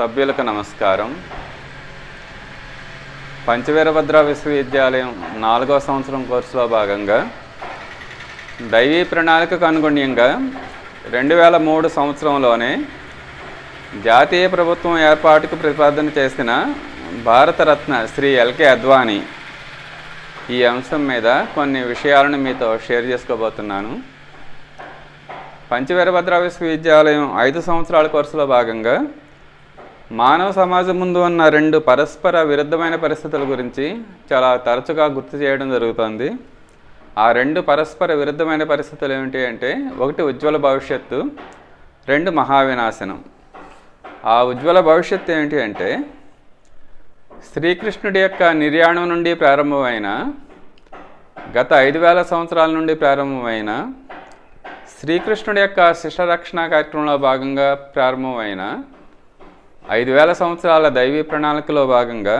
సభ్యులకు నమస్కారం. పంచవీరభద్ర విశ్వవిద్యాలయం నాలుగవ సంవత్సరం కోర్సులో భాగంగా దైవీ ప్రణాళికకు అనుగుణ్యంగా రెండు వేల మూడు సంవత్సరంలోనే జాతీయ ప్రభుత్వం ఏర్పాటుకు ప్రతిపాదన చేసిన భారతరత్న శ్రీ ఎల్కే అద్వానీ ఈ అంశం మీద కొన్ని విషయాలను మీతో షేర్ చేసుకోబోతున్నాను. పంచవీరభద్ర విశ్వవిద్యాలయం ఐదు సంవత్సరాల కోర్సులో భాగంగా మానవ సమాజం ముందు ఉన్న రెండు పరస్పర విరుద్ధమైన పరిస్థితుల గురించి చాలా తరచుగా గుర్తు చేయడం జరుగుతుంది. ఆ రెండు పరస్పర విరుద్ధమైన పరిస్థితులు ఏమిటి అంటే ఒకటి ఉజ్వల భవిష్యత్తు రెండు మహావినాశనం. ఆ ఉజ్వల భవిష్యత్తు ఏమిటి అంటే శ్రీకృష్ణుడి యొక్క నిర్యాణం నుండి ప్రారంభమైన గత ఐదు వేల సంవత్సరాల నుండి ప్రారంభమైన శ్రీకృష్ణుడి యొక్క శిష్యరక్షణ కార్యక్రమంలో భాగంగా ప్రారంభమైన ఐదు వేల సంవత్సరాల దైవీ ప్రణాళికలో భాగంగా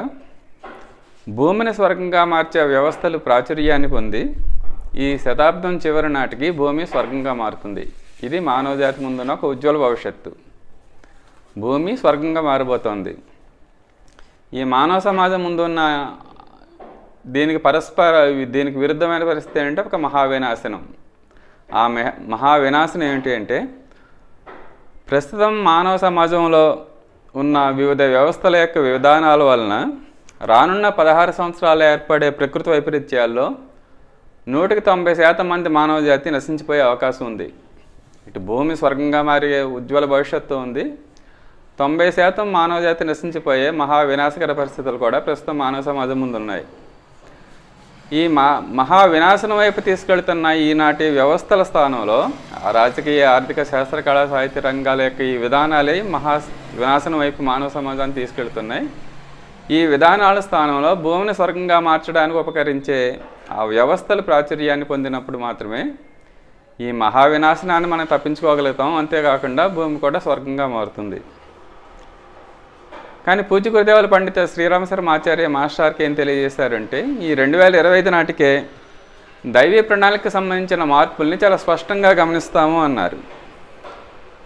భూమిని స్వర్గంగా మార్చే వ్యవస్థలు ప్రాచుర్యాన్ని పొంది ఈ శతాబ్దం చివరి నాటికి భూమి స్వర్గంగా మారుతుంది. ఇది మానవజాతి ముందున్న ఒక ఉజ్వల భవిష్యత్తు. భూమి స్వర్గంగా మారిపోతుంది ఈ మానవ సమాజం ముందున్న దీనికి పరస్పర దీనికి విరుద్ధమైన పరిస్థితి ఏంటంటే ఒక మహావినాశనం. ఆ మహావినాశనం ఏంటి అంటే ప్రస్తుతం మానవ సమాజంలో ఉన్న వివిధ వ్యవస్థల యొక్క విధానాల వలన రానున్న పదహారు సంవత్సరాలు ఏర్పడే ప్రకృతి వైపరీత్యాల్లో నూటికి తొంభై శాతం మంది మానవ జాతి నశించిపోయే అవకాశం ఉంది. ఇటు భూమి స్వర్గంగా మారే ఉజ్వల భవిష్యత్తు ఉంది. తొంభై శాతం మానవ జాతి నశించిపోయే మహా వినాశకర పరిస్థితులు కూడా ప్రస్తుతం మానవ సమాజం ముందు ఉన్నాయి ఈ మా మహా వినాశనం వైపు తీసుకెళ్తున్న ఈనాటి వ్యవస్థల స్థానంలో ఆ రాజకీయ ఆర్థిక శాస్త్ర కళా సాహిత్య రంగాల యొక్క ఈ విధానాలే మహా వినాశనం వైపు మానవ సమాజాన్ని తీసుకెళ్తున్నాయి. ఈ విధానాల స్థానంలో భూమిని స్వర్గంగా మార్చడానికి ఉపకరించే ఆ వ్యవస్థలు ప్రాచుర్యాన్ని పొందినప్పుడు మాత్రమే ఈ మహా వినాశనాన్ని మనం తప్పించుకోగలుగుతాం. అంతేకాకుండా భూమి కూడా స్వర్గంగా మారుతుంది. కానీ పూజ గురుదేవుల పండిత శ్రీరామశర్మ ఆచార్య మాస్టర్కి ఏం తెలియజేశారంటే ఈ రెండు వేల ఇరవై ఐదు నాటికే దైవీ ప్రణాళికకు సంబంధించిన మార్పుల్ని చాలా స్పష్టంగా గమనిస్తాము అన్నారు.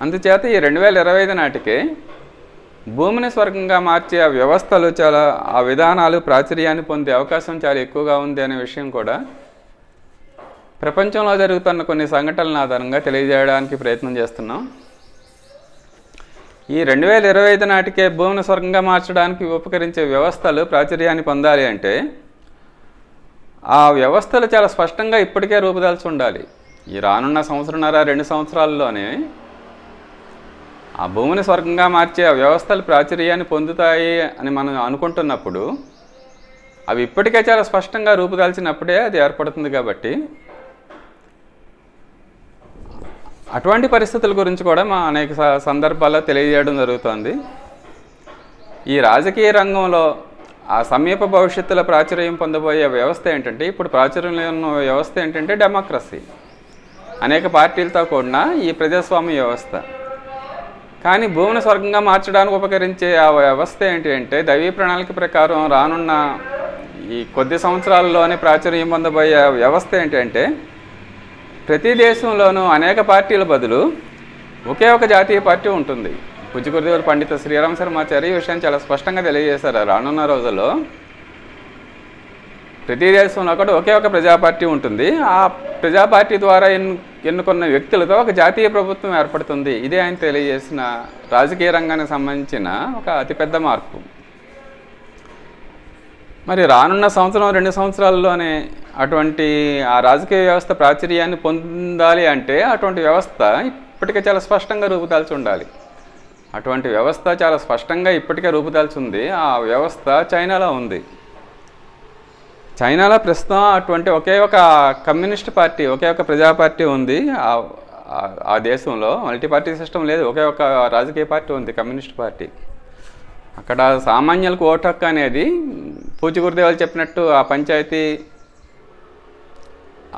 అందుచేత ఈ రెండు వేల ఇరవై ఐదు నాటికే భూమిని స్వర్గంగా మార్చే ఆ వ్యవస్థలు చాలా ఆ విధానాలు ప్రాచుర్యాన్ని పొందే అవకాశం చాలా ఎక్కువగా ఉంది అనే విషయం కూడా ప్రపంచంలో జరుగుతున్న కొన్ని సంఘటనల ఆధారంగా తెలియజేయడానికి ప్రయత్నం చేస్తున్నాం. ఈ రెండు వేల ఇరవై ఐదు నాటికే భూమిని స్వర్గంగా మార్చడానికి ఉపకరించే వ్యవస్థలు ప్రాచుర్యాన్ని పొందాలి అంటే ఆ వ్యవస్థలు చాలా స్పష్టంగా ఇప్పటికే రూపుదాల్చి ఉండాలి. ఈ రానున్న సంవత్సరంన్నర రెండు సంవత్సరాల్లోనే ఆ భూమిని స్వర్గంగా మార్చే ఆ వ్యవస్థలు ప్రాచుర్యాన్ని పొందుతాయి అని మనం అనుకుంటున్నప్పుడు అవి ఇప్పటికే చాలా స్పష్టంగా రూపుదాల్చినప్పుడే అది ఏర్పడుతుంది కాబట్టి అటువంటి పరిస్థితుల గురించి కూడా మా అనేక స- సందర్భాల్లో తెలియజేయడం జరుగుతోంది. ఈ రాజకీయ రంగంలో ఆ సమీప భవిష్యత్తులో ప్రాచుర్యం పొందబోయే వ్యవస్థ ఏంటంటే ఇప్పుడు ప్రాచుర్యంలో ఉన్న వ్యవస్థ ఏంటంటే డెమోక్రసీ. అనేక పార్టీలతో కూడిన ఈ ప్రజాస్వామ్య వ్యవస్థ. కానీ భూమిని స్వర్గంగా మార్చడానికి ఉపకరించే ఆ వ్యవస్థ ఏంటి అంటే దైవీ ప్రణాళిక ప్రకారం రానున్న ఈ కొద్ది సంవత్సరాల్లోనే ప్రాచుర్యం పొందబోయే వ్యవస్థ ఏంటంటే ప్రతి దేశంలోనూ అనేక పార్టీల బదులు ఒకే ఒక జాతీయ పార్టీ ఉంటుంది. పుజ్జగురుదేవులు పండిత శ్రీరామ శర్మాచారి ఈ విషయాన్ని చాలా స్పష్టంగా తెలియజేశారు. రానున్న రోజుల్లో ప్రతి దేశంలో కూడా ఒకే ఒక ప్రజా పార్టీ ఉంటుంది. ఆ ప్రజా పార్టీ ద్వారా ఎన్ను ఎన్నుకున్న వ్యక్తులతో ఒక జాతీయ ప్రభుత్వం ఏర్పడుతుంది. ఇదే ఆయన తెలియజేసిన రాజకీయ రంగానికి సంబంధించిన ఒక అతిపెద్ద మార్పు. మరి రానున్న సంవత్సరం రెండు సంవత్సరాల్లోనే అటువంటి ఆ రాజకీయ వ్యవస్థ ప్రాచుర్యాన్ని పొందాలి అంటే అటువంటి వ్యవస్థ ఇప్పటికే చాలా స్పష్టంగా రూపుదాల్చి ఉండాలి. అటువంటి వ్యవస్థ చాలా స్పష్టంగా ఇప్పటికే రూపుదాల్చి ఉంది. ఆ వ్యవస్థ చైనాలో ఉంది. చైనాలో ప్రస్తుతం అటువంటి ఒకే ఒక కమ్యూనిస్ట్ పార్టీ ఒకే ఒక ప్రజా పార్టీ ఉంది. ఆ- ఆ- దేశంలో మల్టీ పార్టీ సిస్టమ్ లేదు. ఒకే ఒక రాజకీయ పార్టీ ఉంది కమ్యూనిస్ట్ పార్టీ. అక్కడ సామాన్యులకు ఓటు హక్కు అనేది పూచి గురుదేవాలు చెప్పినట్టు ఆ పంచాయతీ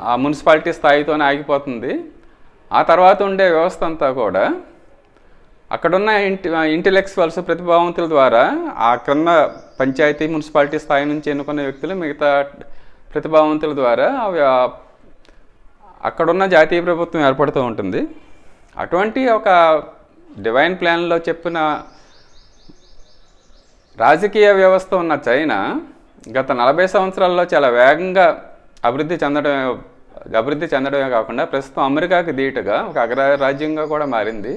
ఆ మున్సిపాలిటీ స్థాయితోనే ఆగిపోతుంది. ఆ తర్వాత ఉండే వ్యవస్థ అంతా కూడా అక్కడున్న ఇంటి ఇంటెలెక్చువల్స్ ప్రతిభావంతుల ద్వారా ఆ క్రింద పంచాయతీ మున్సిపాలిటీ స్థాయి నుంచి ఎన్నుకున్న వ్యక్తులు మిగతా ప్రతిభావంతుల ద్వారా అక్కడున్న జాతీయ ప్రభుత్వం ఏర్పడుతూ ఉంటుంది. అటువంటి ఒక డివైన్ ప్లాన్లో చెప్పిన రాజకీయ వ్యవస్థ ఉన్న చైనా గత నలభై సంవత్సరాల్లో చాలా వేగంగా అభివృద్ధి చెందడమే అభివృద్ధి చెందడమే కాకుండా ప్రస్తుతం అమెరికాకి ధీటుగా ఒక అగ్రరాజ్యంగా కూడా మారింది.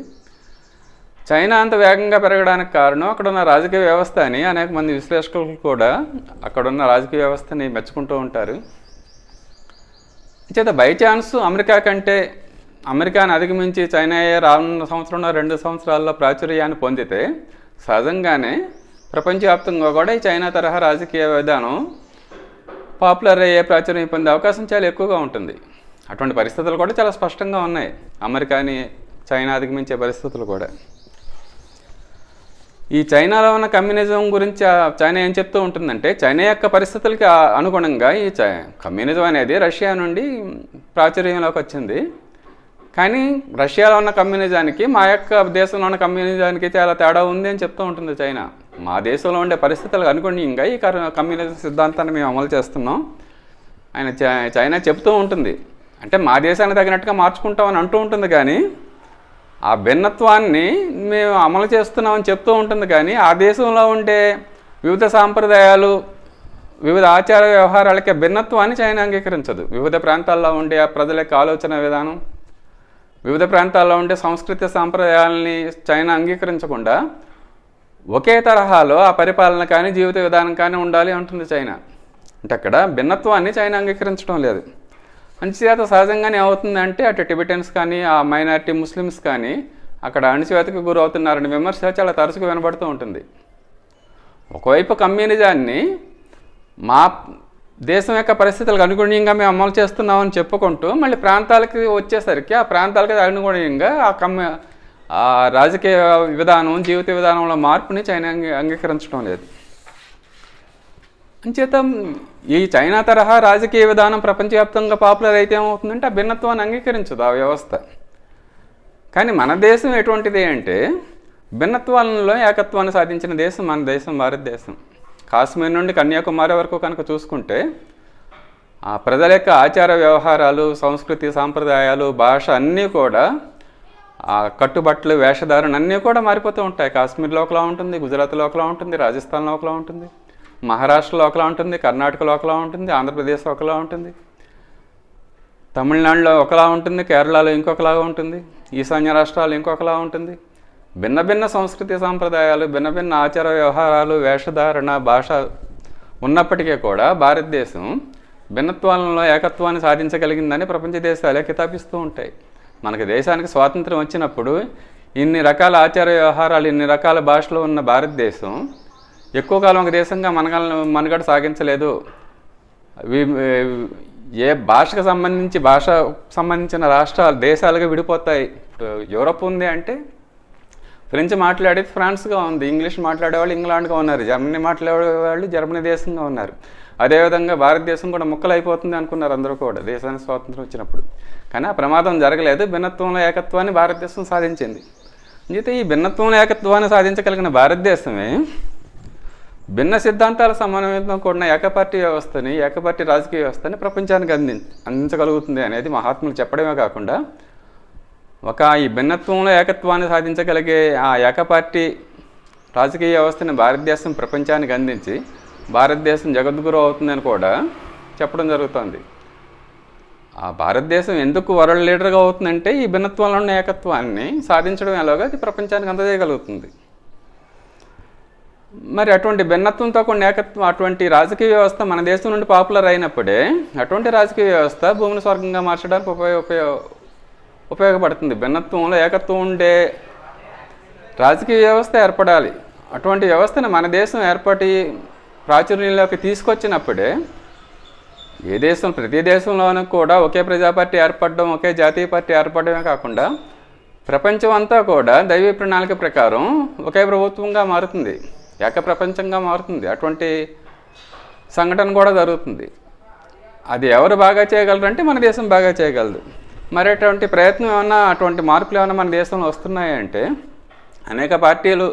చైనా అంత వేగంగా పెరగడానికి కారణం అక్కడున్న రాజకీయ వ్యవస్థ అని అనేక మంది విశ్లేషకులు కూడా అక్కడున్న రాజకీయ వ్యవస్థని మెచ్చుకుంటూ ఉంటారు. చేత బై ఛాన్స్ అమెరికా కంటే అమెరికాను అధిగమించి చైనా రానున్న సంవత్సరంలో రెండు సంవత్సరాల్లో ప్రాచుర్యాన్ని పొందితే సహజంగానే ప్రపంచవ్యాప్తంగా కూడా ఈ చైనా తరహా రాజకీయ విధానం పాపులర్ అయ్యే ప్రాచుర్యం పొందే అవకాశం చాలా ఎక్కువగా ఉంటుంది. అటువంటి పరిస్థితులు కూడా చాలా స్పష్టంగా ఉన్నాయి. అమెరికాని చైనా అధిగమించే పరిస్థితులు కూడా. ఈ చైనాలో ఉన్న కమ్యూనిజం గురించి చైనా ఏం చెప్తూ ఉంటుందంటే చైనా యొక్క పరిస్థితులకి అనుగుణంగా ఈ చై కమ్యూనిజం అనేది రష్యా నుండి ప్రాచుర్యంలోకి వచ్చింది. కానీ రష్యాలో ఉన్న కమ్యూనిజానికి మా యొక్క దేశంలో ఉన్న కమ్యూనిజానికి చాలా తేడా ఉంది అని చెప్తూ ఉంటుంది చైనా. మా దేశంలో ఉండే పరిస్థితులకు అనుగుణంగా ఈ కమ్యూనిజం సిద్ధాంతాన్ని మేము అమలు చేస్తున్నాం. ఆయన చై- చైనా చెప్తూ ఉంటుంది. అంటే మా దేశానికి తగినట్టుగా మార్చుకుంటామని అంటూ ఉంటుంది కానీ ఆ భిన్నత్వాన్ని మేము అమలు చేస్తున్నామని చెప్తూ ఉంటుంది కానీ ఆ దేశంలో ఉండే వివిధ సాంప్రదాయాలు వివిధ ఆచార వ్యవహారాలకే భిన్నత్వాన్ని చైనా అంగీకరించదు. వివిధ ప్రాంతాల్లో ఉండే ఆ ప్రజల యొక్క ఆలోచన విధానం వివిధ ప్రాంతాల్లో ఉండే సంస్కృతి సాంప్రదాయాలని చైనా అంగీకరించకుండా ఒకే తరహాలో ఆ పరిపాలన కానీ జీవిత విధానం కానీ ఉండాలి అంటుంది చైనా. అంటే అక్కడ భిన్నత్వాన్ని చైనా అంగీకరించడం లేదు. అంచేత సహజంగానే అవుతుందంటే అటు టిబెటన్స్ కానీ ఆ మైనారిటీ ముస్లిమ్స్ కానీ అక్కడ అణచివేతకు గురవుతున్నారని విమర్శ చాలా తరచుగా వినబడుతూ ఉంటుంది. ఒకవైపు కమ్యూనిజాన్ని మా దేశం యొక్క పరిస్థితులకు అనుగుణ్యంగా మేము అమలు చేస్తున్నామని చెప్పుకుంటూ మళ్ళీ ప్రాంతాలకి వచ్చేసరికి ఆ ప్రాంతాలకి అనుగుణంగా ఆ కమ్యూ ఆ రాజకీయ విధానం జీవిత విధానంలో మార్పుని చైనా అంగీకరించడం లేదు. అంచేత ఈ చైనా తరహా రాజకీయ విధానం ప్రపంచవ్యాప్తంగా పాపులర్ అయితే ఏమవుతుందంటే ఆ భిన్నత్వాన్ని అంగీకరించదు ఆ వ్యవస్థ. కానీ మన దేశం ఎటువంటిది అంటే భిన్నత్వాలలో ఏకత్వాన్ని సాధించిన దేశం మన దేశం భారతదేశం కాశ్మీర్ నుండి కన్యాకుమారి వరకు కనుక చూసుకుంటే ఆ ప్రజల యొక్క ఆచార వ్యవహారాలు సంస్కృతి సాంప్రదాయాలు భాష అన్నీ కూడా ఆ కట్టుబట్టలు వేషధారణ అన్నీ కూడా మారిపోతూ ఉంటాయి. కాశ్మీర్లో ఒకలా ఉంటుంది గుజరాత్లో ఒకలా ఉంటుంది రాజస్థాన్లో ఒకలా ఉంటుంది మహారాష్ట్రలో ఒకలా ఉంటుంది కర్ణాటకలో ఒకలా ఉంటుంది ఆంధ్రప్రదేశ్లో ఒకలా ఉంటుంది తమిళనాడులో ఒకలా ఉంటుంది కేరళలో ఇంకొకలాగా ఉంటుంది ఈశాన్య రాష్ట్రాలు ఇంకొకలా ఉంటుంది. భిన్న భిన్న సంస్కృతి సాంప్రదాయాలు భిన్న భిన్న ఆచార వ్యవహారాలు వేషధారణ భాష ఉన్నప్పటికీ కూడా భారతదేశం భిన్నత్వాలలో ఏకత్వాన్ని సాధించగలిగిందని ప్రపంచ దేశాలే కితాపిస్తూ ఉంటాయి. మనకి దేశానికి స్వాతంత్రం వచ్చినప్పుడు ఇన్ని రకాల ఆచార వ్యవహారాలు ఇన్ని రకాల భాషలు ఉన్న భారతదేశం ఎక్కువ కాలం ఒక దేశంగా మనగ మనుగడ సాగించలేదు. ఏ భాషకు సంబంధించి భాష సంబంధించిన రాష్ట్రాలు దేశాలుగా విడిపోతాయి. ఇప్పుడు యూరప్ ఉంది అంటే ఫ్రెంచ్ మాట్లాడేది ఫ్రాన్స్గా ఉంది ఇంగ్లీష్ మాట్లాడేవాళ్ళు ఇంగ్లాండ్గా ఉన్నారు జర్మనీ మాట్లాడేవాళ్ళు జర్మనీ దేశంగా ఉన్నారు. అదేవిధంగా భారతదేశం కూడా ముక్కలు అయిపోతుంది అనుకున్నారు అందరూ కూడా దేశానికి స్వాతంత్రం వచ్చినప్పుడు. కానీ ఆ ప్రమాదం జరగలేదు భిన్నత్వంలో ఏకత్వాన్ని భారతదేశం సాధించింది. అయితే ఈ భిన్నత్వంలో ఏకత్వాన్ని సాధించగలిగిన భారతదేశమే భిన్న సిద్ధాంతాల సమన్వయంతో కూడిన ఏకపార్టీ వ్యవస్థని ఏకపార్టీ రాజకీయ వ్యవస్థని ప్రపంచానికి అంది అందించగలుగుతుంది అనేది మహాత్ములు చెప్పడమే కాకుండా ఒక ఈ భిన్నత్వంలో ఏకత్వాన్ని సాధించగలిగే ఆ ఏకపార్టీ రాజకీయ వ్యవస్థని భారతదేశం ప్రపంచానికి అందించి భారతదేశం జగద్గురు అవుతుందని కూడా చెప్పడం జరుగుతుంది. ఆ భారతదేశం ఎందుకు వరల్డ్ లీడర్గా అవుతుందంటే ఈ భిన్నత్వంలో ఉన్న ఏకత్వాన్ని సాధించడం ఎలాగో అది ప్రపంచానికి అందజేయగలుగుతుంది. మరి అటువంటి భిన్నత్వంతో కొన్ని ఏకత్వం అటువంటి రాజకీయ వ్యవస్థ మన దేశం నుండి పాపులర్ అయినప్పుడే అటువంటి రాజకీయ వ్యవస్థ భూమిని స్వర్గంగా మార్చడానికి ఉపయోగ ఉపయోగ ఉపయోగపడుతుంది. భిన్నత్వంలో ఏకత్వం ఉండే రాజకీయ వ్యవస్థ ఏర్పడాలి. అటువంటి వ్యవస్థను మన దేశం ఏర్పడి ప్రాచుర్యంలోకి తీసుకొచ్చినప్పుడే ఏ దేశం ప్రతి దేశంలోనూ కూడా ఒకే ప్రజా పార్టీ ఏర్పడడం ఒకే జాతీయ పార్టీ ఏర్పడమే కాకుండా ప్రపంచం అంతా కూడా దైవీ ప్రణాళిక ప్రకారం ఒకే ప్రభుత్వంగా మారుతుంది. ఏక ప్రపంచంగా మారుతుంది. అటువంటి సంఘటన కూడా జరుగుతుంది. అది ఎవరు బాగా చేయగలరు అంటే మన దేశం బాగా చేయగలదు. మరి అటువంటి ప్రయత్నం ఏమన్నా అటువంటి మార్పులు ఏమైనా మన దేశంలో వస్తున్నాయంటే అనేక పార్టీలు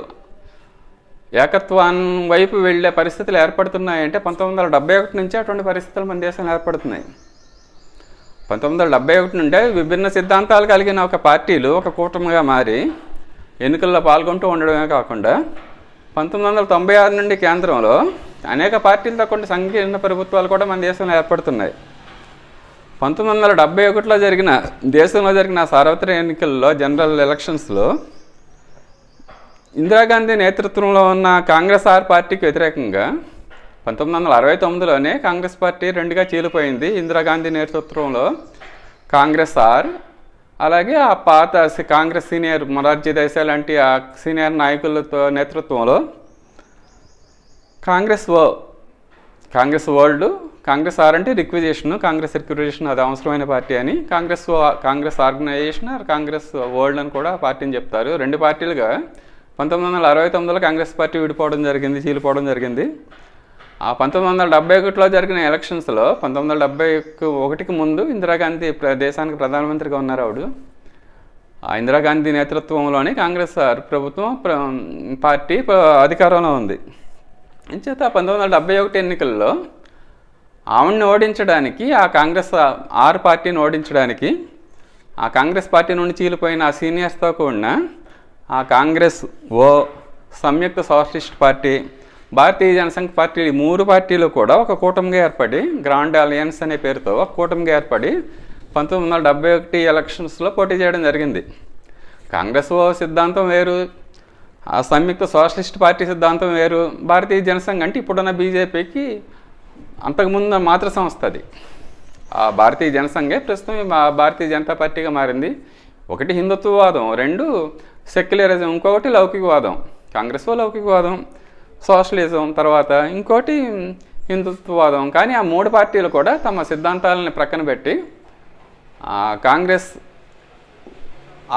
ఏకత్వాన్ వైపు వెళ్ళే పరిస్థితులు ఏర్పడుతున్నాయంటే పంతొమ్మిది వందల డెబ్బై ఒకటి నుంచి అటువంటి పరిస్థితులు మన దేశంలో ఏర్పడుతున్నాయి. పంతొమ్మిది వందల డెబ్బై ఒకటి నుండే విభిన్న సిద్ధాంతాలు కలిగిన ఒక పార్టీలు ఒక కూటమిగా మారి ఎన్నికల్లో పాల్గొంటూ ఉండడమే కాకుండా పంతొమ్మిది వందల తొంభై ఆరు నుండి కేంద్రంలో అనేక పార్టీలతో కొన్ని సంకీర్ణ ప్రభుత్వాలు కూడా మన దేశంలో ఏర్పడుతున్నాయి. పంతొమ్మిది వందల డెబ్బై ఒకటిలో జరిగిన దేశంలో జరిగిన సార్వత్రిక ఎన్నికల్లో జనరల్ ఎలక్షన్స్లో ఇందిరాగాంధీ నేతృత్వంలో ఉన్న కాంగ్రెస్ ఆర్ పార్టీకి వ్యతిరేకంగా పంతొమ్మిది వందల అరవై తొమ్మిదిలోనే కాంగ్రెస్ పార్టీ రెండుగా చీలిపోయింది. ఇందిరాగాంధీ నేతృత్వంలో కాంగ్రెస్ ఆర్ అలాగే ఆ పాత కాంగ్రెస్ సీనియర్ మొరార్జీ దేశాయ్ లాంటి ఆ సీనియర్ నాయకులతో నేతృత్వంలో Congress O Congress world Congress R అంటే రిక్విజేషన్ కాంగ్రెస్ రిక్విజేషన్ అది అవసరమైన పార్టీ అని Congress Congress organisation Congress world అని కూడా పార్టీని చెప్తారు. రెండు పార్టీలుగా పంతొమ్మిది వందల అరవై తొమ్మిదిలో కాంగ్రెస్ పార్టీ విడిపోవడం జరిగింది చీలిపోవడం జరిగింది. ఆ పంతొమ్మిది వందల డెబ్బై ఒకటిలో జరిగిన ఎలక్షన్స్లో పంతొమ్మిది వందల డెబ్బై ఒకటికి ముందు ఇందిరాగాంధీ ప్ర- దేశానికి ప్రధానమంత్రిగా ఉన్నారు ఆవిడ. ఆ ఇందిరాగాంధీ నేతృత్వంలోని కాంగ్రెస్ ప్రభుత్వం ప్ర- పార్టీ అధికారంలో ఉంది. ఇంచేత పంతొమ్మిది వందల డెబ్బై ఒకటి ఎన్నికల్లో ఆవిడని ఓడించడానికి ఆ కాంగ్రెస్ ఆర్ పార్టీని ఓడించడానికి ఆ కాంగ్రెస్ పార్టీ నుండి చీలిపోయిన ఆ సీనియర్స్తో కూడిన ఆ కాంగ్రెస్ ఓ సంయుక్త socialist party Bharatiya Jana Sangh party మూడు పార్టీలు కూడా ఒక కూటమిగా ఏర్పడి గ్రాండ్ అలయన్స్ అనే పేరుతో ఒక కూటమిగా ఏర్పడి పంతొమ్మిది వందల డెబ్బై ఒకటి ఎలక్షన్స్లో పోటీ చేయడం జరిగింది. కాంగ్రెస్ ఓ సిద్ధాంతం వేరు ఆ సంయుక్త సోషలిస్ట్ పార్టీ సిద్ధాంతం వేరు భారతీయ జనసంఘ్ అంటే ఇప్పుడున్న బీజేపీకి అంతకుముందు మాతృ సంస్థ అది. ఆ భారతీయ జనసంఘే ప్రస్తుతం భారతీయ జనతా పార్టీగా మారింది. ఒకటి హిందుత్వవాదం రెండు సెక్యులరిజం ఇంకొకటి లౌకికవాదం. కాంగ్రెస్ లౌకికవాదం సోషలిజం తర్వాత ఇంకోటి హిందుత్వవాదం. కానీ ఆ మూడు పార్టీలు కూడా తమ సిద్ధాంతాలని ప్రక్కన పెట్టి కాంగ్రెస్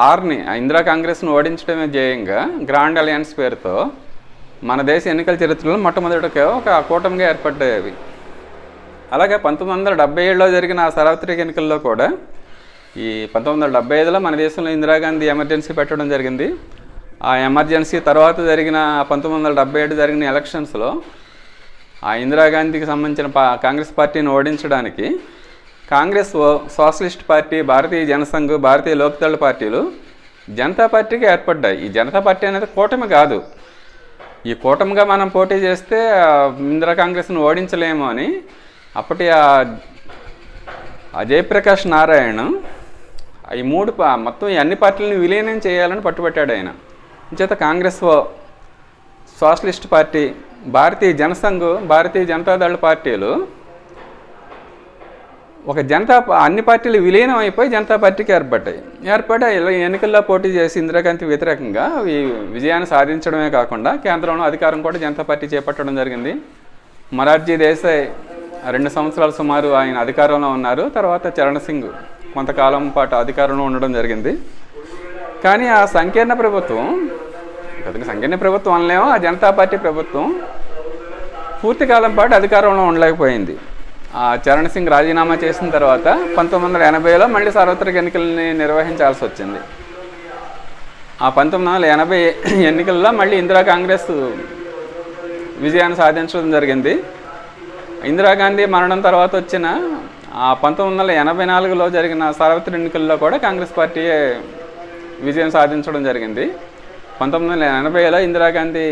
ఆర్ని ఆ ఇందిరా కాంగ్రెస్ను ఓడించడమే ధ్యేయంగా గ్రాండ్ అలయన్స్ పేరుతో మన దేశ ఎన్నికల చరిత్రలో మొట్టమొదటిగా ఒక కూటమిగా ఏర్పడ్డాయి. అలాగే పంతొమ్మిది వందల డెబ్బై ఏడులో జరిగిన ఆ సార్వత్రిక ఎన్నికల్లో కూడా ఈ పంతొమ్మిది వందల డెబ్బై ఐదులో మన దేశంలో ఇందిరాగాంధీ ఎమర్జెన్సీ పెట్టడం జరిగింది. ఆ ఎమర్జెన్సీ తర్వాత జరిగిన పంతొమ్మిది వందల డెబ్బై ఏడు జరిగిన ఎలక్షన్స్లో ఆ ఇందిరాగాంధీకి సంబంధించిన పా కాంగ్రెస్ పార్టీని ఓడించడానికి Congress O socialist party Bharatiya Jana Sangh Bharatiya Lok Dal పార్టీలు జనతా పార్టీకి ఏర్పడ్డాయి. ఈ జనతా పార్టీ అనేది కూటమి కాదు. ఈ కూటమిగా మనం పోటీ చేస్తే ఇందిరా కాంగ్రెస్ను ఓడించలేము అని అప్పటి ఆ జయప్రకాష్ నారాయణ ఈ మూడు మొత్తం ఈ అన్ని పార్టీలను విలీనం చేయాలని పట్టుబట్టాడు ఆయన. చేత Congress O socialist party Bharatiya Jana Sangh Bharatiya Janata Dal పార్టీలు ఒక జనతా అన్ని పార్టీలు విలీనం అయిపోయి జనతా పార్టీకి ఏర్పడ్డాయి. ఏర్పడ్డాయి. ఎన్నికల్లో పోటీ చేసి ఇందిరాగాంధీ వ్యతిరేకంగా ఈ విజయాన్ని సాధించడమే కాకుండా కేంద్రంలో అధికారం కూడా జనతా పార్టీ చేపట్టడం జరిగింది. మొరార్జీ దేశాయ్ రెండు సంవత్సరాలు సుమారు ఆయన అధికారంలో ఉన్నారు. తర్వాత చరణ్ సింగ్ కొంతకాలం పాటు అధికారంలో ఉండడం జరిగింది. కానీ ఆ సంకీర్ణ ప్రభుత్వం అతని సంకీర్ణ ప్రభుత్వం అనలేము ఆ జనతా పార్టీ ప్రభుత్వం పూర్తి కాలం పాటు అధికారంలో ఉండలేకపోయింది. చరణ్ సింగ్ రాజీనామా చేసిన తర్వాత పంతొమ్మిది వందల ఎనభైలో మళ్ళీ సార్వత్రిక ఎన్నికల్ని నిర్వహించాల్సి వచ్చింది. ఆ పంతొమ్మిది వందల ఎనభై ఎన్నికల్లో మళ్ళీ ఇందిరా కాంగ్రెస్ విజయాన్ని సాధించడం జరిగింది. ఇందిరాగాంధీ మరణం తర్వాత వచ్చిన ఆ పంతొమ్మిది వందల ఎనభై నాలుగులో జరిగిన సార్వత్రిక ఎన్నికల్లో కూడా కాంగ్రెస్ పార్టీ విజయం సాధించడం జరిగింది. పంతొమ్మిది వందల ఎనభైలో ఇందిరాగాంధీ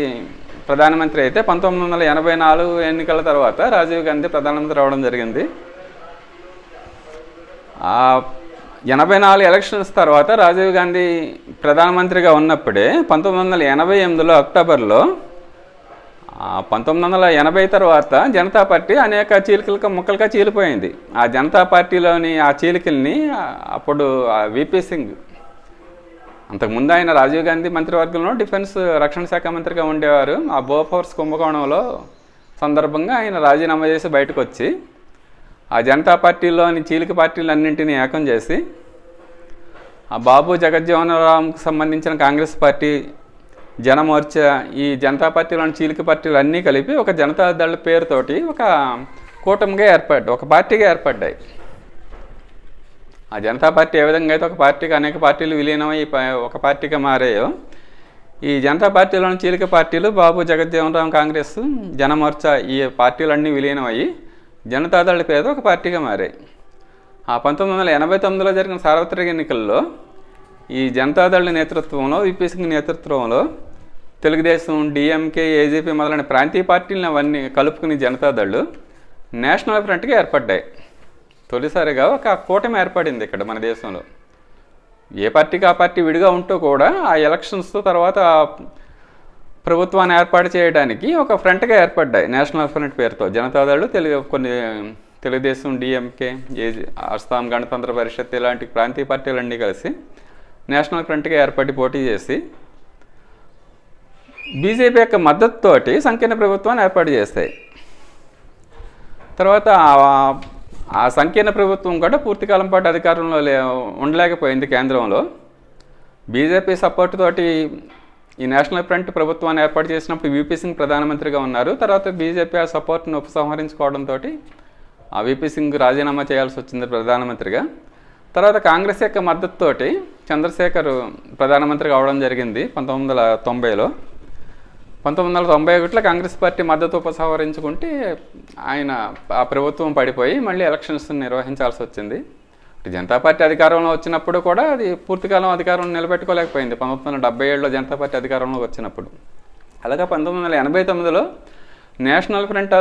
ప్రధానమంత్రి అయితే పంతొమ్మిది వందల ఎనభై నాలుగు ఎన్నికల తర్వాత రాజీవ్ గాంధీ ప్రధానమంత్రి అవడం జరిగింది. ఆ ఎనభై నాలుగు ఎలక్షన్స్ తర్వాత రాజీవ్ గాంధీ ప్రధానమంత్రిగా ఉన్నప్పుడే పంతొమ్మిది వందల ఎనభై ఎనిమిదిలో అక్టోబర్లో పంతొమ్మిది వందల ఎనభై తర్వాత జనతా పార్టీ అనేక చీలికలుగా ముక్కలుగా చీలిపోయింది. ఆ జనతా పార్టీలోని ఆ చీలికల్ని ఆ, అప్పుడు విపి సింగ్ అంతకుముందు ఆయన రాజీవ్ గాంధీ మంత్రివర్గంలో డిఫెన్స్ రక్షణ శాఖ మంత్రిగా ఉండేవారు. ఆ బోఫోర్స్ కుంభకోణంలో సందర్భంగా ఆయన రాజీనామా చేసి బయటకు వచ్చి ఆ జనతా పార్టీలోని చీలిక పార్టీలన్నింటినీ ఏకం చేసి ఆ బాబు జగజ్జీవనరామ్కు సంబంధించిన కాంగ్రెస్ పార్టీ జనమోర్చా ఈ జనతా పార్టీలోని చీలిక పార్టీలు అన్నీ కలిపి ఒక జనతాదళ పేరుతోటి ఒక కూటమిగా ఏర్పడ్డాయి ఒక పార్టీగా ఏర్పడ్డాయి. ఆ జనతా పార్టీ ఏ విధంగా అయితే ఒక పార్టీకి అనేక పార్టీలు విలీనమై ఒక పార్టీగా మారాయో ఈ జనతా పార్టీలోని చీలిక పార్టీలు బాబు జగజ్జీవనరామ్ కాంగ్రెస్ జనమోర్చా ఈ పార్టీలన్నీ విలీనమయ్యి జనతాదళ పేరుతో ఒక పార్టీగా మారాయి. ఆ పంతొమ్మిది వందల ఎనభై తొమ్మిదిలో జరిగిన సార్వత్రిక ఎన్నికల్లో ఈ జనతాదళ నేతృత్వంలో విపి సింగ్ నేతృత్వంలో తెలుగుదేశం డిఎంకే ఏజీపీ మొదలైన ప్రాంతీయ పార్టీలను అవన్నీ కలుపుకుని జనతాదళ్ళు నేషనల్ ఫ్రంట్గా ఏర్పడ్డాయి. తొలిసారిగా ఒక కూటమి ఏర్పడింది ఇక్కడ మన దేశంలో. ఏ పార్టీకి ఆ పార్టీ విడిగా ఉంటూ కూడా ఆ ఎలక్షన్స్ తర్వాత ప్రభుత్వాన్ని ఏర్పాటు చేయడానికి ఒక ఫ్రంట్గా ఏర్పడ్డాయి నేషనల్ ఫ్రంట్ పేరుతో. జనతాదళ్ళు తెలుగు కొన్ని తెలుగుదేశం డిఎంకే ఏజీ అస్సాం గణతంత్ర పరిషత్ ఇలాంటి ప్రాంతీయ పార్టీలన్నీ కలిసి నేషనల్ ఫ్రంట్గా ఏర్పడి పోటీ చేసి బీజేపీ యొక్క మద్దతుతోటి సంకీర్ణ ప్రభుత్వాన్ని ఏర్పాటు చేస్తాయి. తర్వాత ఆ- సంకీర్ణ ప్రభుత్వం కూడా పూర్తికాలం పాటు అధికారంలో లే ఉండలేకపోయింది కేంద్రంలో. బీజేపీ సపోర్ట్ తోటి ఈ నేషనల్ ఫ్రంట్ ప్రభుత్వాన్ని ఏర్పాటు చేసినప్పుడు విపి సింగ్ ప్రధానమంత్రిగా ఉన్నారు. తర్వాత బీజేపీ ఆ సపోర్ట్ను ఉపసంహరించుకోవడంతో ఆ విపి సింగ్ రాజీనామా చేయాల్సి వచ్చింది ప్రధానమంత్రిగా. తర్వాత కాంగ్రెస్ యొక్క మద్దతుతోటి చంద్రశేఖర్ ప్రధానమంత్రి కావడం జరిగింది పంతొమ్మిది వందల తొంభైలో. పంతొమ్మిది వందల తొంభై ఒకటిలో కాంగ్రెస్ పార్టీ మద్దతు ఉపసంహరించుకుంటే ఆయన ఆ ప్రభుత్వం పడిపోయి మళ్ళీ ఎలక్షన్స్ నిర్వహించాల్సి వచ్చింది. జనతా పార్టీ అధికారంలో వచ్చినప్పుడు కూడా అది పూర్తికాలం అధికారం నిలబెట్టుకోలేకపోయింది. పంతొమ్మిది వందల డెబ్బై ఏడులో జనతా పార్టీ అధికారంలోకి వచ్చినప్పుడు. అలాగే పంతొమ్మిది వందల ఎనభై తొమ్మిదిలో నేషనల్ ఫ్రంట్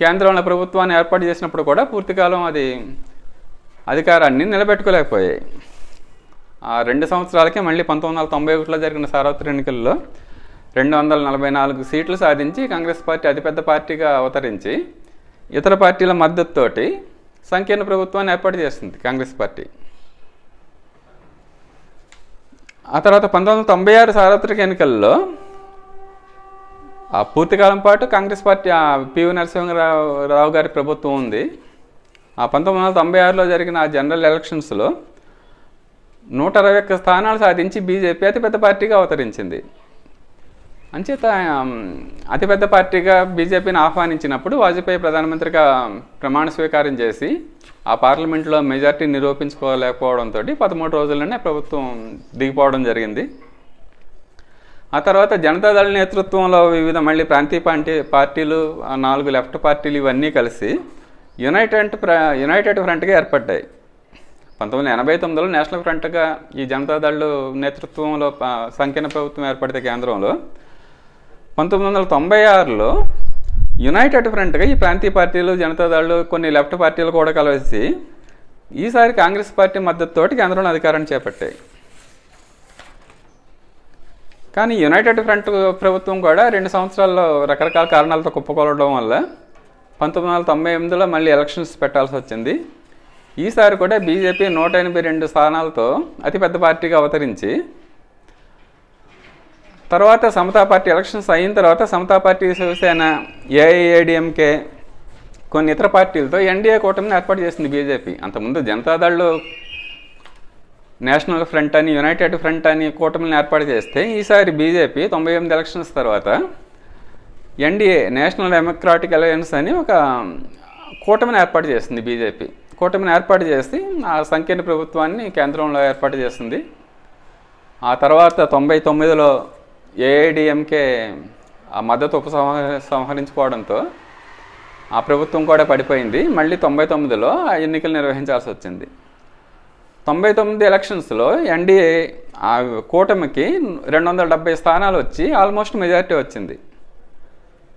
కేంద్రంలో ప్రభుత్వాన్ని ఏర్పాటు చేసినప్పుడు కూడా పూర్తికాలం అది అధికారాన్ని నిలబెట్టుకోలేకపోయాయి. ఆ రెండు సంవత్సరాలకే మళ్ళీ పంతొమ్మిది వందల తొంభై ఒకటిలో జరిగిన సార్వత్రిక ఎన్నికల్లో రెండు వందల నలభై నాలుగు సీట్లు సాధించి కాంగ్రెస్ పార్టీ అతిపెద్ద పార్టీగా అవతరించి ఇతర పార్టీల మద్దతుతోటి సంకీర్ణ ప్రభుత్వాన్ని ఏర్పాటు చేస్తుంది కాంగ్రెస్ పార్టీ. ఆ తర్వాత పంతొమ్మిది వందల తొంభై ఆరు సార్వత్రిక ఎన్నికల్లో ఆ పూర్తికాలం పాటు Congress party PV Narasimha Rao Rao గారి ప్రభుత్వం ఉంది. ఆ పంతొమ్మిది వందల తొంభై ఆరులో జరిగిన ఆ జనరల్ ఎలక్షన్స్లో నూట అరవై ఒక్క స్థానాలు సాధించి బీజేపీ అతిపెద్ద పార్టీగా అవతరించింది. అంచేత అతిపెద్ద పార్టీగా బీజేపీని ఆహ్వానించినప్పుడు వాజ్పేయి ప్రధానమంత్రిగా ప్రమాణ స్వీకారం చేసి ఆ పార్లమెంట్లో మెజార్టీ నిరూపించుకోలేకపోవడంతో పదమూడు రోజుల్లోనే ప్రభుత్వం దిగిపోవడం జరిగింది. ఆ తర్వాత జనతాదళ నేతృత్వంలో వివిధ మళ్ళీ ప్రాంతీయ పార్టీ పార్టీలు నాలుగు లెఫ్ట్ పార్టీలు ఇవన్నీ కలిసి యునైటెడ్ ప్ర యునైటెడ్ ఫ్రంట్గా ఏర్పడ్డాయి. పంతొమ్మిది వందల ఎనభై తొమ్మిదిలో నేషనల్ ఫ్రంట్గా ఈ జనతాదళ్ నేతృత్వంలో సంకీర్ణ ప్రభుత్వం ఏర్పడితే కేంద్రంలో పంతొమ్మిది వందల తొంభై ఆరులో యునైటెడ్ ఫ్రంట్గా ఈ ప్రాంతీయ పార్టీలు జనతాదళ్ళు కొన్ని లెఫ్ట్ పార్టీలు కూడా కలిసి ఈసారి కాంగ్రెస్ పార్టీ మద్దతుతోటి కేంద్రంలో అధికారాన్ని చేపట్టాయి. కానీ యునైటెడ్ ఫ్రంట్ ప్రభుత్వం కూడా రెండు సంవత్సరాల్లో రకరకాల కారణాలతో కుప్పకొలడం వల్ల పంతొమ్మిది వందల తొంభై ఎనిమిదిలో మళ్ళీ ఎలక్షన్స్ పెట్టాల్సి వచ్చింది. ఈసారి కూడా బీజేపీ నూట ఎనభై రెండు స్థానాలతో అతిపెద్ద పార్టీగా అవతరించి తర్వాత సమతా పార్టీ ఎలక్షన్స్ అయిన తర్వాత సమతా పార్టీ శివసేన ఏఐఏడిఎంకే కొన్ని ఇతర పార్టీలతో ఎన్డీఏ కూటమిని ఏర్పాటు చేసింది బీజేపీ. అంతకుముందు జనతాదళ్ళు నేషనల్ ఫ్రంట్ అని యునైటెడ్ ఫ్రంట్ అని కూటమిని ఏర్పాటు చేస్తే ఈసారి బీజేపీ తొంభై ఎనిమిది ఎలక్షన్స్ తర్వాత ఎన్డీఏ నేషనల్ డెమోక్రాటిక్ అలయన్స్ అని ఒక కూటమిని ఏర్పాటు చేసింది బీజేపీ. కూటమిని ఏర్పాటు చేసి ఆ సంకీర్ణ ప్రభుత్వాన్ని కేంద్రంలో ఏర్పాటు చేసింది. ఆ తర్వాత తొంభై తొమ్మిదిలో ఏఐడిఎంకే ఆ మద్దతు ఉపసంహ సంహరించుకోవడంతో ఆ ప్రభుత్వం కూడా పడిపోయింది. మళ్ళీ తొంభై తొమ్మిదిలో ఆ ఎన్నికలు నిర్వహించాల్సి వచ్చింది. తొంభై తొమ్మిది ఎలక్షన్స్లో ఎన్డీఏ ఆ కూటమికి రెండు వందల డెబ్బై స్థానాలు వచ్చి ఆల్మోస్ట్ మెజారిటీ వచ్చింది.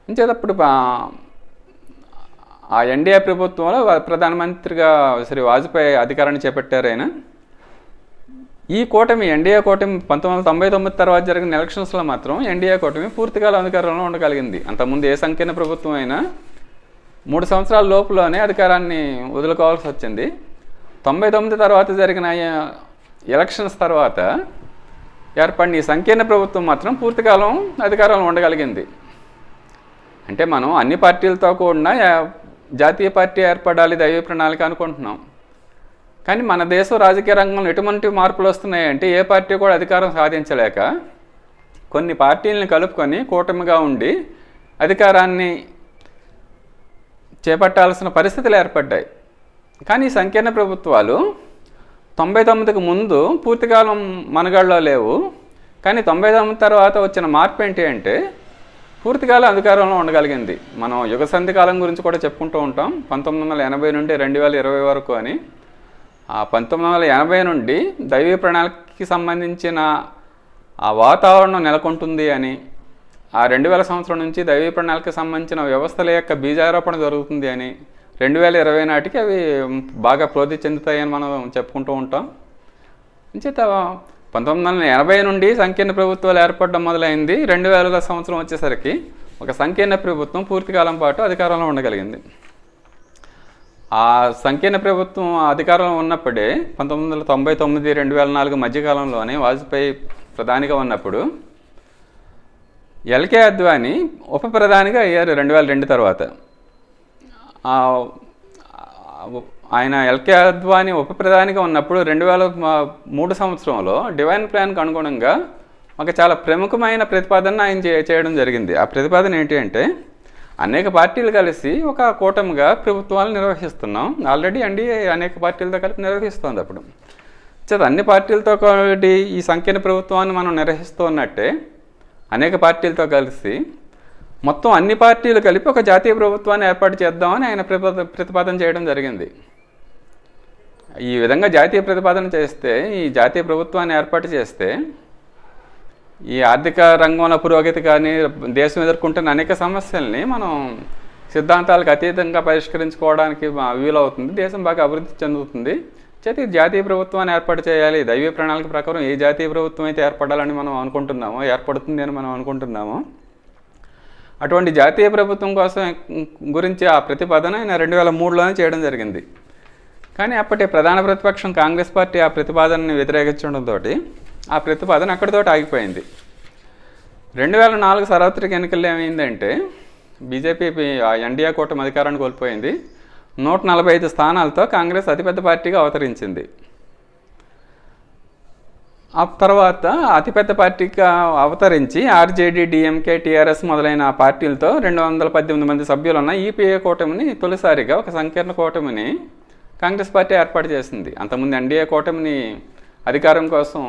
ఇంచేటప్పుడు ఆ ఎన్డీఏ ప్రభుత్వంలో ప్రధానమంత్రిగా శ్రీ వాజ్పేయి అధికారాన్ని చేపట్టారు ఆయన. ఈ కూటమి ఎన్డీఏ కూటమి పంతొమ్మిది వందల తొంభై తొమ్మిది తర్వాత జరిగిన ఎలక్షన్స్లో మాత్రం ఎన్డీఏ కూటమి పూర్తికాల అధికారంలో ఉండగలిగింది. అంతకుముందు ఏ సంకీర్ణ ప్రభుత్వం అయినా మూడు సంవత్సరాల లోపులోనే అధికారాన్ని వదులుకోవాల్సి వచ్చింది. తొంభై తొమ్మిది తర్వాత జరిగిన ఎలక్షన్స్ తర్వాత ఏర్పడిన ఈ సంకీర్ణ ప్రభుత్వం మాత్రం పూర్తికాలం అధికారంలో ఉండగలిగింది. అంటే మనం అన్ని పార్టీలతో కూడిన జాతీయ పార్టీ ఏర్పడాలి దైవ ప్రణాళిక అనుకుంటున్నాం. కానీ మన దేశం రాజకీయ రంగంలో ఎటువంటి మార్పులు వస్తున్నాయంటే ఏ పార్టీ కూడా అధికారం సాధించలేక కొన్ని పార్టీలను కలుపుకొని కూటమిగా ఉండి అధికారాన్ని చేపట్టాల్సిన పరిస్థితులు ఏర్పడ్డాయి. కానీ సంకీర్ణ ప్రభుత్వాలు తొంభై తొమ్మిదికి ముందు పూర్తికాలం మనగాళ్ళలో లేవు. కానీ తొంభై తొమ్మిది తర్వాత వచ్చిన మార్పు ఏంటి అంటే పూర్తికాలం అధికారంలో ఉండగలిగింది. మనం యుగ సంధి కాలం గురించి కూడా చెప్పుకుంటూ ఉంటాం. పంతొమ్మిది వందల ఎనభై నుండి రెండు వేల ఇరవై వరకు అని. పంతొమ్మిది వందల ఎనభై నుండి దైవీ ప్రణాళికకి సంబంధించిన ఆ వాతావరణం నెలకొంటుంది అని ఆ రెండు వేల సంవత్సరం నుంచి దైవీ ప్రణాళికకి సంబంధించిన వ్యవస్థల యొక్క బీజారోపణ జరుగుతుంది అని రెండు వేల ఇరవై నాటికి అవి బాగా ప్రోధి చెందుతాయని మనం చెప్పుకుంటూ ఉంటాం. చేత పంతొమ్మిది వందల ఎనభై నుండి సంకీర్ణ ప్రభుత్వాలు ఏర్పడడం మొదలైంది. రెండు వేల సంవత్సరం వచ్చేసరికి ఒక సంకీర్ణ ప్రభుత్వం పూర్తికాలం పాటు అధికారంలో ఉండగలిగింది. ఆ సంకీర్ణ ప్రభుత్వం అధికారంలో ఉన్నప్పుడే పంతొమ్మిది వందల తొంభై తొమ్మిది రెండు వేల నాలుగు మధ్యకాలంలోనే వాజ్పేయి ప్రధానిగా ఉన్నప్పుడు ఎల్కే అద్వాని ఉప ప్రధానిగా అయ్యారు రెండు వేల రెండు తర్వాత. ఆయన ఎల్కే అద్వాని ఉప ప్రధానిగా ఉన్నప్పుడు రెండు వేల మూడు సంవత్సరంలో డివైన్ ప్లాన్కి అనుగుణంగా ఒక చాలా ప్రముఖమైన ప్రతిపాదన ఆయన చేయడం జరిగింది. ఆ ప్రతిపాదన ఏంటి అంటే అనేక పార్టీలు కలిసి ఒక కూటమిగా ప్రభుత్వాలు నిర్వహిస్తున్నాం. ఆల్రెడీ ఎన్డీఏ అనేక పార్టీలతో కలిపి నిర్వహిస్తుంది అప్పుడు. చేత అన్ని పార్టీలతో కలిపి ఈ సంకీర్ణ ప్రభుత్వాన్ని మనం నిర్వహిస్తున్నట్టే అనేక పార్టీలతో కలిసి మొత్తం అన్ని పార్టీలు కలిపి ఒక జాతీయ ప్రభుత్వాన్ని ఏర్పాటు చేద్దామని ఆయన ప్రతిపాదన చేయడం జరిగింది. ఈ విధంగా జాతీయ ప్రతిపాదన చేస్తే ఈ జాతీయ ప్రభుత్వాన్ని ఏర్పాటు చేస్తే ఈ ఆర్థిక రంగంలో పురోగతి కానీ దేశం ఎదుర్కొంటున్న అనేక సమస్యల్ని మనం సిద్ధాంతాలకు అతీతంగా పరిష్కరించుకోవడానికి వీలవుతుంది. దేశం బాగా అభివృద్ధి చెందుతుంది. చేతి జాతీయ ప్రభుత్వాన్ని ఏర్పాటు చేయాలి. దైవీ ప్రణాళిక ప్రకారం ఏ జాతీయ ప్రభుత్వం అయితే ఏర్పడాలని మనం అనుకుంటున్నామో ఏర్పడుతుంది అని మనం అనుకుంటున్నామో అటువంటి జాతీయ ప్రభుత్వం కోసం గురించి ఆ ప్రతిపాదన ఆయన రెండు వేల మూడులోనే చేయడం జరిగింది. కానీ అప్పటి ప్రధాన ప్రతిపక్షం కాంగ్రెస్ పార్టీ ఆ ప్రతిపాదనని వ్యతిరేకించడంతో ఆ ప్రతిపాదన అక్కడితో ఆగిపోయింది. రెండు వేల నాలుగు సార్వత్రిక ఎన్నికల్లో ఏమైందంటే బీజేపీ ఆ ఎన్డీఏ కూటమి అధికారాన్ని కోల్పోయింది. నూట నలభై ఐదు స్థానాలతో కాంగ్రెస్ అతిపెద్ద పార్టీగా అవతరించింది. ఆ తర్వాత అతిపెద్ద పార్టీగా అవతరించి ఆర్జేడీ డిఎంకే టీఆర్ఎస్ మొదలైన పార్టీలతో రెండు వందల పద్దెనిమిది మంది సభ్యులు ఉన్న ఈపీఏ కూటమిని తొలిసారిగా ఒక సంకీర్ణ కూటమిని కాంగ్రెస్ పార్టీ ఏర్పాటు చేసింది. అంతకుముందు ఎన్డీఏ కూటమిని అధికారం కోసం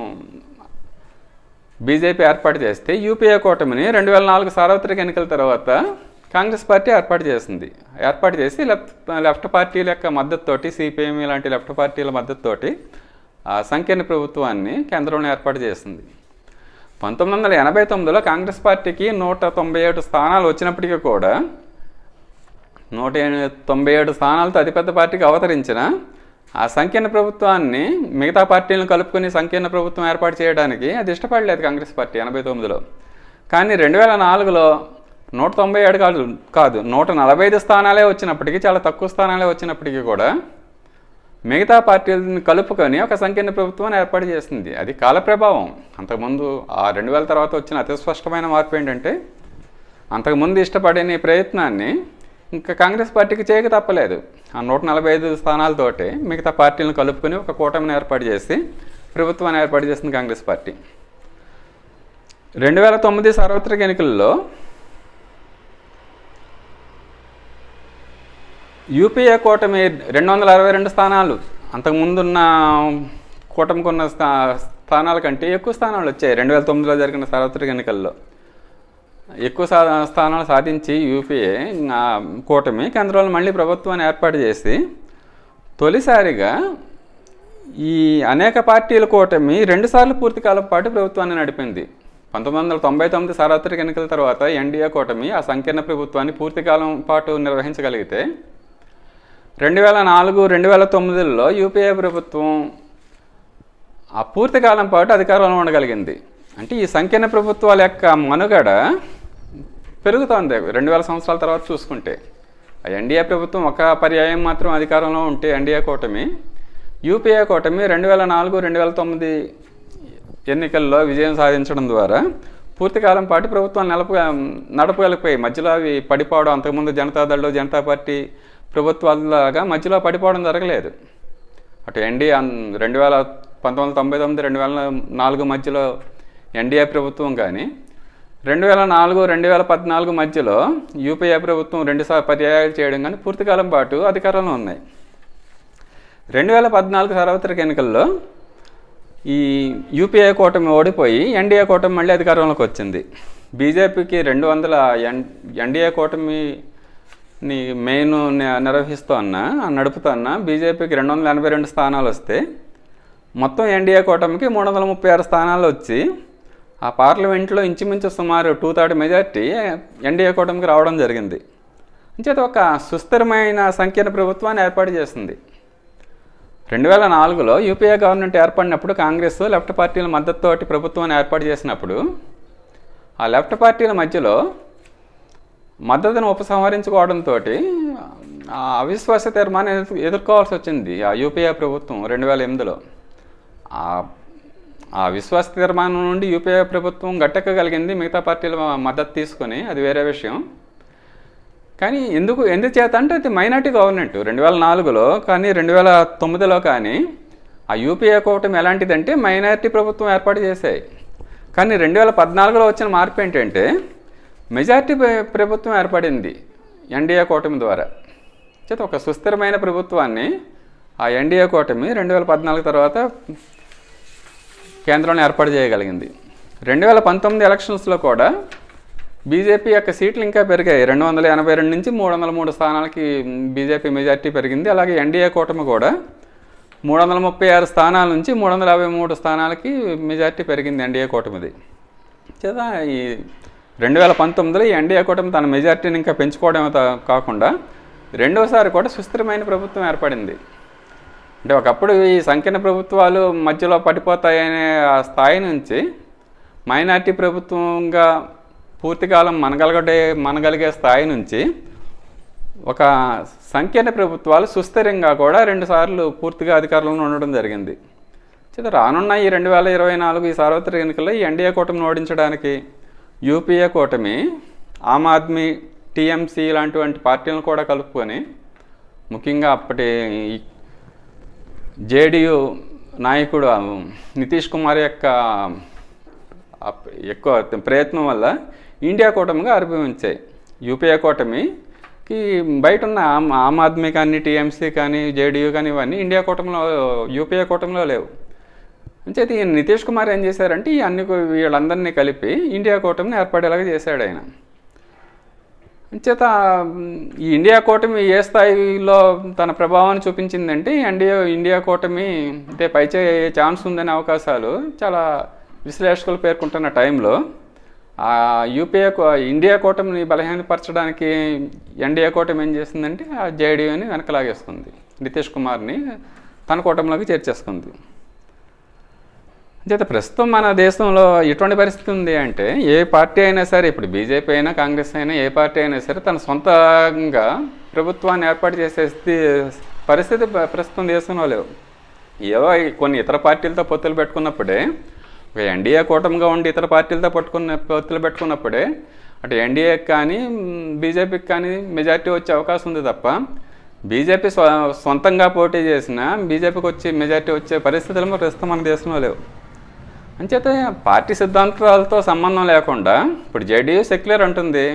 బీజేపీ ఏర్పాటు చేస్తే యూపీఏ కూటమిని రెండు వేల నాలుగు సార్వత్రిక ఎన్నికల తర్వాత కాంగ్రెస్ పార్టీ ఏర్పాటు చేసింది. ఏర్పాటు చేసి లెఫ్ట్ లెఫ్ట్ పార్టీల యొక్క మద్దతుతోటి సిపిఎం ఇలాంటి లెఫ్ట్ పార్టీల మద్దతుతోటి ఆ సంకీర్ణ ప్రభుత్వాన్ని కేంద్రంలో ఏర్పాటు చేసింది. పంతొమ్మిది వందల ఎనభై తొమ్మిదిలో కాంగ్రెస్ పార్టీకి నూట తొంభై ఏడు స్థానాలు వచ్చినప్పటికీ కూడా నూట తొంభై ఏడు స్థానాలతో అతిపెద్ద పార్టీకి అవతరించిన ఆ సంకీర్ణ ప్రభుత్వాన్ని మిగతా పార్టీలను కలుపుకొని సంకీర్ణ ప్రభుత్వం ఏర్పాటు చేయడానికి అది ఇష్టపడలేదు కాంగ్రెస్ పార్టీ ఎనభై తొమ్మిదిలో. కానీ రెండు వేల నాలుగులో నూట తొంభై ఏడు కాదు కాదు నూట నలభై ఐదు స్థానాలే వచ్చినప్పటికీ చాలా తక్కువ స్థానాలే వచ్చినప్పటికీ కూడా మిగతా పార్టీలను కలుపుకొని ఒక సంకీర్ణ ప్రభుత్వాన్ని ఏర్పాటు చేసింది. అది కాల ప్రభావం. అంతకుముందు ఆ రెండు వేల తర్వాత వచ్చిన అతి స్పష్టమైన మార్పు ఏంటంటే అంతకుముందు ఇష్టపడని ప్రయత్నాన్ని ఇంకా కాంగ్రెస్ పార్టీకి చేయక తప్పలేదు. ఆ నూట నలభై ఐదు స్థానాలతోటి మిగతా పార్టీలను కలుపుకొని ఒక కూటమిని ఏర్పాటు చేసి ప్రభుత్వాన్ని ఏర్పాటు చేసింది కాంగ్రెస్ పార్టీ. రెండు వేల తొమ్మిది సార్వత్రిక ఎన్నికల్లో యూపీఏ కూటమి రెండు వందల అరవై రెండు స్థానాలు అంతకుముందున్న కూటమికి ఉన్న స్థా స్థానాల కంటే ఎక్కువ స్థానాలు వచ్చాయి రెండు వేల తొమ్మిదిలో జరిగిన సార్వత్రిక ఎన్నికల్లో. ఎక్కువ సా స్థానాలు సాధించి యూపీఏ కూటమి కేంద్రంలో మళ్ళీ ప్రభుత్వాన్ని ఏర్పాటు చేసి తొలిసారిగా ఈ అనేక పార్టీల కూటమి రెండుసార్లు పూర్తి కాలం పాటు ప్రభుత్వాన్ని నడిపింది. పంతొమ్మిది వందల తొంభై తొమ్మిది సార్వత్రిక ఎన్నికల తర్వాత ఎన్డీఏ కూటమి ఆ సంకీర్ణ ప్రభుత్వాన్ని పూర్తికాలం పాటు నిర్వహించగలిగితే రెండు వేల నాలుగు రెండు వేల తొమ్మిదిలో యూపీఏ ప్రభుత్వం ఆ పూర్తికాలం పాటు అధికారంలో ఉండగలిగింది. అంటే ఈ సంకీర్ణ ప్రభుత్వాల యొక్క మనుగడ పెరుగుతోంది. రెండు వేల సంవత్సరాల తర్వాత చూసుకుంటే. ఆ ఎన్డీఏ ప్రభుత్వం ఒక పర్యాయం మాత్రం అధికారంలో ఉంటే ఎన్డీఏ కూటమి యూపీఏ కూటమి రెండు వేల నాలుగు రెండు వేల తొమ్మిది ఎన్నికల్లో విజయం సాధించడం ద్వారా పూర్తికాలం పాటు ప్రభుత్వం నడప నడపగలిగిపోయి మధ్యలో అవి పడిపోవడం అంతకుముందు జనతాదళ్ళు జనతా పార్టీ ప్రభుత్వాలలాగా మధ్యలో పడిపోవడం జరగలేదు. అటు ఎన్డీ రెండు వేల పంతొమ్మిది వందల తొంభై తొమ్మిది రెండు వేల నాలుగు మధ్యలో ఎన్డీఏ ప్రభుత్వం కానీ రెండు వేల నాలుగు రెండు వేల పద్నాలుగు మధ్యలో యూపీఏ ప్రభుత్వం రెండుసార్లు పర్యాయాలు చేయడం కానీ పూర్తికాలం పాటు అధికారంలో ఉన్నాయి. రెండు వేల పద్నాలుగు సార్వత్రిక ఎన్నికల్లో ఈ యూపీఏ కూటమి ఓడిపోయి ఎన్డీఏ కూటమి మళ్ళీ అధికారంలోకి వచ్చింది. బీజేపీకి రెండు వందల ఎన్ ఎన్డీఏ కూటమిని మెయిన్ నిర్వహిస్తోన్న నడుపుతున్నా బీజేపీకి రెండు వందల ఎనభై రెండు స్థానాలు వస్తే మొత్తం ఎన్డీఏ కూటమికి మూడు వందల ముప్పై ఆరు స్థానాలు వచ్చి ఆ పార్లమెంట్లో ఇంచుమించు సుమారు టూ థర్డ్ మెజార్టీ ఎన్డీఏ కూటమికి రావడం జరిగింది. అంచేత ఒక సుస్థిరమైన సంకీర్ణ ప్రభుత్వాన్ని ఏర్పాటు చేసింది. రెండు వేల నాలుగులో యూపీఏ గవర్నమెంట్ ఏర్పడినప్పుడు కాంగ్రెస్ లెఫ్ట్ పార్టీల మద్దతుతోటి ప్రభుత్వాన్ని ఏర్పాటు చేసినప్పుడు ఆ లెఫ్ట్ పార్టీల మధ్యలో మద్దతును ఉపసంహరించుకోవడంతో ఆ అవిశ్వాస తీర్మానం ఎదుర్కోవాల్సి వచ్చింది ఆ యూపీఏ ప్రభుత్వం రెండు వేల ఎనిమిదిలో ఆ విశ్వాస తీర్మానం నుండి యూపీఏ ప్రభుత్వం గట్టెక్కగలిగింది. మిగతా పార్టీల మద్దతు తీసుకొని అది వేరే విషయం. కానీ ఎందుకు ఎందుచేత చేత అంటే అది మైనార్టీ గవర్నమెంట్ రెండు వేల నాలుగులో కానీ రెండు వేల తొమ్మిదిలో కానీ ఆ యూపీఏ కూటమి ఎలాంటిదంటే మైనార్టీ ప్రభుత్వం ఏర్పాటు చేశాయి. కానీ రెండు వేల పద్నాలుగులో వచ్చిన మార్పు ఏంటంటే మెజార్టీ ప్రభుత్వం ఏర్పడింది ఎన్డీఏ కూటమి ద్వారా. చేత ఒక సుస్థిరమైన ప్రభుత్వాన్ని ఆ ఎన్డీఏ కూటమి రెండు వేల పద్నాలుగు తర్వాత కేంద్రంలో ఏర్పాటు చేయగలిగింది. రెండు వేల పంతొమ్మిది ఎలక్షన్స్లో కూడా బీజేపీ యొక్క సీట్లు ఇంకా పెరిగాయి. రెండు వందల ఎనభై రెండు నుంచి మూడు వందల మూడు స్థానాలకి బీజేపీ మెజార్టీ పెరిగింది. అలాగే ఎన్డీఏ కూటమి కూడా మూడు వందల ముప్పై ఆరు స్థానాల నుంచి మూడు వందల యాభై మూడు స్థానాలకి మెజార్టీ పెరిగింది ఎన్డీఏ కూటమిది. చేత ఈ రెండు వేల పంతొమ్మిదిలో ఈ ఎన్డీఏ కూటమి తన మెజార్టీని ఇంకా పెంచుకోవడమే కాకుండా రెండోసారి కూడా సుస్థిరమైన ప్రభుత్వం ఏర్పడింది. అంటే ఒకప్పుడు ఈ సంకీర్ణ ప్రభుత్వాలు మధ్యలో పడిపోతాయనే ఆ స్థాయి నుంచి మైనార్టీ ప్రభుత్వంగా పూర్తికాలం మనగలగడే మనగలిగే స్థాయి నుంచి ఒక సంకీర్ణ ప్రభుత్వాలు సుస్థిరంగా కూడా రెండుసార్లు పూర్తిగా అధికారంలో ఉండడం జరిగింది. చేత రానున్న ఈ రెండు వేల ఇరవై నాలుగు ఈ సార్వత్రిక ఎన్నికల్లో ఈ ఎన్డీఏ కూటమిని ఓడించడానికి యూపీఏ కూటమి ఆమ్ ఆద్మీ టీఎంసీ లాంటివంటి పార్టీలను కూడా కలుపుకొని ముఖ్యంగా అప్పటి జేడీయూ నాయకుడు నితీష్ కుమార్ యొక్క ఎక్కువ ప్రయత్నం వల్ల ఇండియా కూటమిగా ఆవిర్భవించాయి యూపీఏ కూటమికి బయట ఉన్న ఆమ్ ఆమ్ ఆద్మీ కానీ టీఎంసీ కానీ జేడీయూ కానీ ఇవన్నీ ఇండియా కూటమిలో యూపీఏ కూటమిలో లేవు. అంచేత ఈ నితీష్ కుమార్ ఏం చేశారంటే ఈ అన్ని వీళ్ళందరినీ కలిపి ఇండియా కూటమిని ఏర్పడేలాగా చేశాడు ఆయన. చేత ఈ ఇండియా కూటమి ఏ స్థాయిలో తన ప్రభావాన్ని చూపించిందంటే ఎన్డీఏ ఇండియా కూటమి అంటే పైచే ఛాన్స్ ఉందనే అవకాశాలు చాలా విశ్లేషకులు పేర్కొంటున్న టైంలో ఆ యూపీఏ ఇండియా కూటమిని బలహీనపరచడానికి ఎన్డీఏ కూటమి ఏం చేసిందంటే ఆ జేడీయూని వెనకలాగేస్తుంది. నితీష్ కుమార్ని తన కూటమిలోకి చేర్చేసుకుంది చేత ప్రస్తుతం మన దేశంలో ఎటువంటి పరిస్థితి ఉంది అంటే ఏ పార్టీ అయినా సరే ఇప్పుడు బీజేపీ అయినా కాంగ్రెస్ అయినా ఏ పార్టీ అయినా సరే తన సొంతంగా ప్రభుత్వాన్ని ఏర్పాటు చేసే పరిస్థితి ప్రస్తుతం దేశంలో లేవు. ఏవో కొన్ని ఇతర పార్టీలతో పొత్తులు పెట్టుకున్నప్పుడే ఒక ఎన్డీఏ కూటమిగా ఉండి ఇతర పార్టీలతో పట్టుకున్న పొత్తులు పెట్టుకున్నప్పుడే అటు ఎన్డీఏకి కానీ బీజేపీకి కానీ మెజార్టీ వచ్చే అవకాశం ఉంది తప్ప బీజేపీ సొంతంగా పోటీ చేసిన బీజేపీకి వచ్చి మెజార్టీ వచ్చే పరిస్థితులు ప్రస్తుతం మన దేశంలో లేవు. అంచేత పార్టీ సిద్ధాంతాలతో సంబంధం లేకుండా ఇప్పుడు జేడీయూ సెక్యులర్ అంటుంది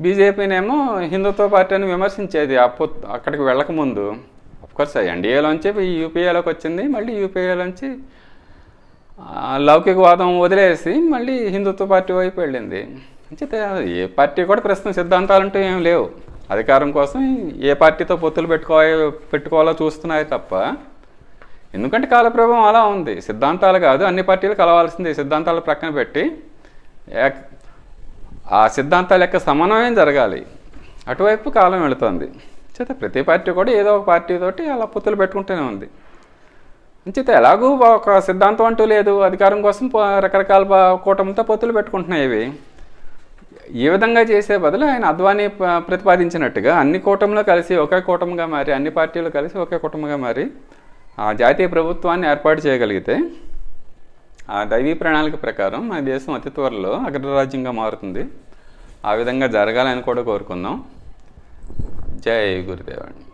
బీజేపీనేమో హిందుత్వ పార్టీ అని విమర్శించేది ఆ అక్కడికి వెళ్ళకముందు అఫ్కోర్స్ ఎన్డీఏలోంచి యూపీఏలోకి వచ్చింది మళ్ళీ యూపీఏలోంచి లౌకికవాదం వదిలేసి మళ్ళీ హిందుత్వ పార్టీ వైపు వెళ్ళింది. అంచేత ఏ పార్టీ కూడా ప్రస్తుతం సిద్ధాంతాలంటూ ఏం లేవు. అధికారం కోసం ఏ పార్టీతో పొత్తులు పెట్టుకో పెట్టుకోవాలో చూస్తున్నాయి తప్ప ఎందుకంటే కాలప్రభావం అలా ఉంది. సిద్ధాంతాలు కాదు అన్ని పార్టీలు కలవాల్సింది. సిద్ధాంతాలు ప్రక్కన పెట్టి ఆ సిద్ధాంతాల యొక్క సమన్వయం జరగాలి. అటువైపు కాలం వెళుతుంది. చేత ప్రతి పార్టీ కూడా ఏదో ఒక పార్టీ తోటి అలా పొత్తులు పెట్టుకుంటూనే ఉంది. అంచేత ఎలాగూ ఒక సిద్ధాంతం అంటూ లేదు. అధికారం కోసం రకరకాల కూటమితో పొత్తులు పెట్టుకుంటున్నాయి ఇవి. ఈ విధంగా చేసే బదులు ఆయన అద్వానీ ప్రతిపాదించినట్టుగా అన్ని కూటమిలో కలిసి ఒకే కూటమిగా మారి అన్ని పార్టీలు కలిసి ఒకే కూటమిగా మారి ఆ జాతీయ ప్రభుత్వాన్ని ఏర్పాటు చేయగలిగితే ఆ దైవీ ప్రణాళిక ప్రకారం మన దేశం అతి త్వరలో అగ్రరాజ్యంగా మారుతుంది. ఆ విధంగా జరగాలని కూడా కోరుకుందాం. జై గురుదేవాన్ని